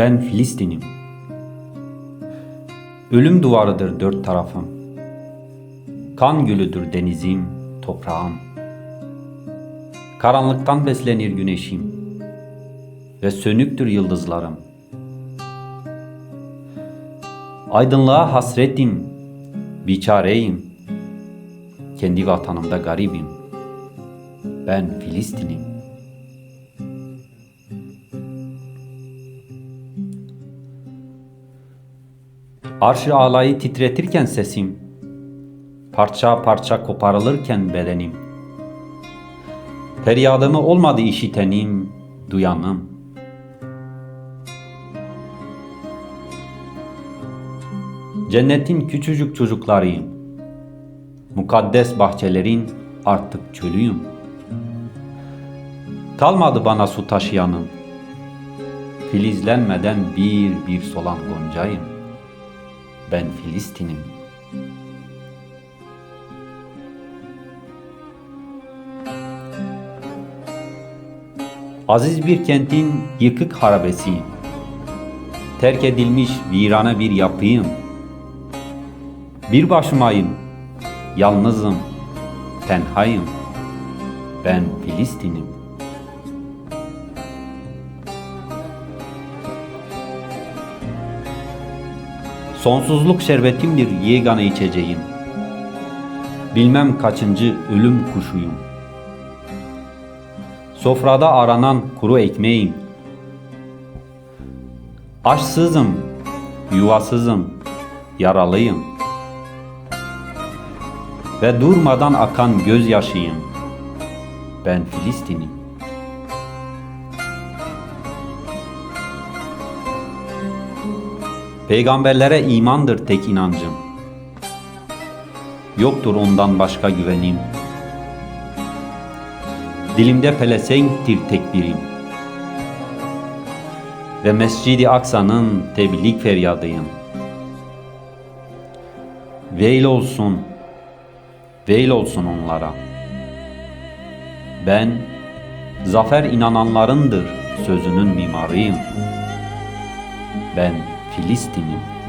Ben Filistin'im. Ölüm duvarıdır dört tarafım. Kan gölüdür denizim, toprağım. Karanlıktan beslenir güneşim ve sönüktür yıldızlarım. Aydınlığa hasretim, biçareyim. Kendi vatanımda garibim. Ben Filistin'im. Arş-ı alayı titretirken sesim, parça parça koparılırken bedenim, feryadımı olmadı işitenim, duyanım. Cennetin küçücük çocuklarıyım, mukaddes bahçelerin artık çölüyüm. Kalmadı bana su taşıyanım, filizlenmeden bir bir solan goncayım. Ben Filistin'im. Aziz bir kentin yıkık harabesiyim. Terk edilmiş virane bir yapıyım. Bir başımayım, yalnızım, tenhayım. Ben Filistin'im. Sonsuzluk şerbetimdir yegane içeceğim. Bilmem kaçıncı ölüm kuşuyum. Sofrada aranan kuru ekmeğim. Aşsızım, yuvasızım, yaralıyım. Ve durmadan akan gözyaşıyım. Ben Filistin'im. Peygamberlere imandır tek inancım. Yoktur ondan başka güvenim. Dilimde pelesenktir tekbirim. Ve Mescidi Aksa'nın tebliğ feryadıyım. Veil olsun, veil olsun onlara. Ben, zafer inananlarındır sözünün mimarıyım. Ben Filistin'im.